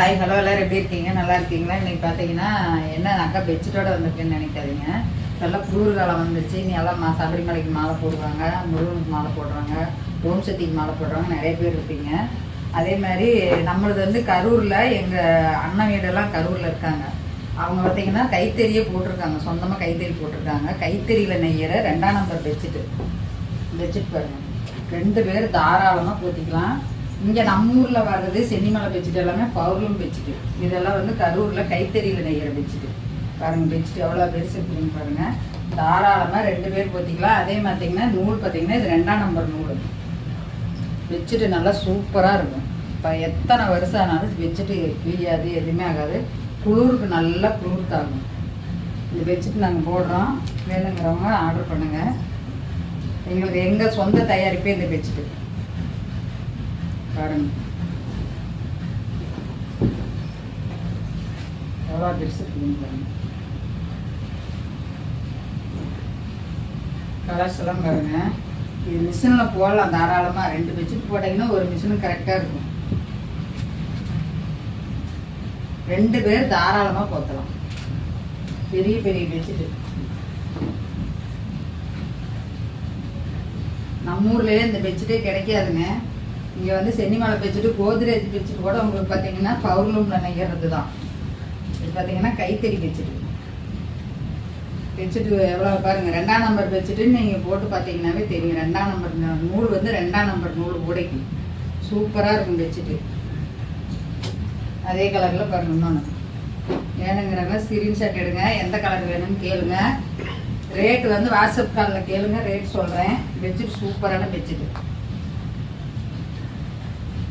Hi hello எல்லாரும் எப்படி இருக்கீங்க? நல்லா இருக்கீங்களா? இன்னைக்கு பார்த்தீங்கன்னா என்ன அக்கா பெட்ஷீட்டோட வந்திருக்குன்னு நினைக்காதீங்க. நல்லா குளிர் காலம் வந்துருச்சு. நீ எல்லாம் மா சபரிமலைக்கு மாலை போடுவாங்க முருகனுக்கு மாலை போடுறாங்க ஓம் சக்திக்கு மாலை போடுறாங்க நிறைய பேர் இருப்பீங்க. அதே மாதிரி நம்மளது வந்து கரூரில் எங்கள் அண்ணன் வீடெல்லாம் கரூரில் இருக்காங்க. அவங்க பார்த்தீங்கன்னா கைத்தறியே போட்டிருக்காங்க. சொந்தமாக கைத்தறி போட்டிருக்காங்க. கைத்தறியில் நெய்யற ரெண்டாம் நம்பர் பெட்ஷீட்டு பெட்ஷீட் பாருங்க. ரெண்டு பேர் தாராளமாக போத்திக்கலாம். இங்கே நம்ம ஊரில் வர்றது சென்னிமலை பெட்ஷீட் எல்லாமே பவுர்லும் பெட்ஷீட்டு இதெல்லாம் வந்து கரூரில் கைத்தறியில் நெய்கிற பெட்ஷீட்டு பாருங்க பெட்ஷீட் எவ்வளோ பெருசு இருக்குன்னு பாருங்க. தாராளமாக ரெண்டு பேர் போத்திக்கலாம் அதே பார்த்தீங்கன்னா நூல் பார்த்தீங்கன்னா இது ரெண்டாம் நம்பர் நூல். பெட்ஷீட்டு நல்லா சூப்பராக இருக்கும். இப்போ எத்தனை வருஷம் ஆனாலும் பெட்ஷீட்டு கிழியாது எதுவுமே ஆகாது. குளிருக்கு நல்லா குளிர் தாகும் இந்த பெட்ஷீட் நாங்கள் போடுறோம். வேணுங்கிறவங்க ஆர்டர் பண்ணுங்கள் எங்களுக்கு எங்கள் சொந்த தயாரிப்பே இந்த பெட்ஷீட்டு பாருங்க. எவ்வளோ பெருசு பாருங்க. கலர்ஸ் எல்லாம் பாருங்க. இது மிஷினில் போடலாம் தாராளமாக ரெண்டு பெட்ஷீட் போட்டிங்கன்னா ஒரு மிஷினும் கரெக்டாக இருக்கும். ரெண்டு பேர் தாராளமாக போத்தலாம். பெரிய பெரிய பெட்ஷீட்டு நம்ம ஊர்லேயே இந்த பெட்ஷீட்டே கிடைக்காதுங்க. இங்கே வந்து சென்னிமலை பெட்ஷீட்டு கோத்ரேஜ் பெட்ஷீட் கூட உங்களுக்கு பார்த்தீங்கன்னா பவுர்லூமில் நெய்யறது தான் இது பார்த்தீங்கன்னா கைத்தறி பெட்ஷீட்டு பெட்ஷீட்டு எவ்வளோ பாருங்கள் ரெண்டாம் நம்பர் பெட்ஷீட்டுன்னு நீங்கள் போட்டு பார்த்தீங்கன்னாவே தெரியும். ரெண்டாம் நம்பர் நூல் வந்து ரெண்டாம் நம்பர் நூல் உடைக்கு சூப்பராக இருக்கும் பெட்ஷீட்டு அதே கலரில் பாருங்க இன்னொன்று வேணுங்கிறவங்க ஸ்க்ரீன்ஷாட் எடுங்க. எந்த கலர் வேணும்னு கேளுங்க. ரேட் வந்து வாட்ஸ்அப் காலில் கேளுங்க. ரேட் சொல்கிறேன் பெட்ஷீட் சூப்பரான பெட்ஷீட்டு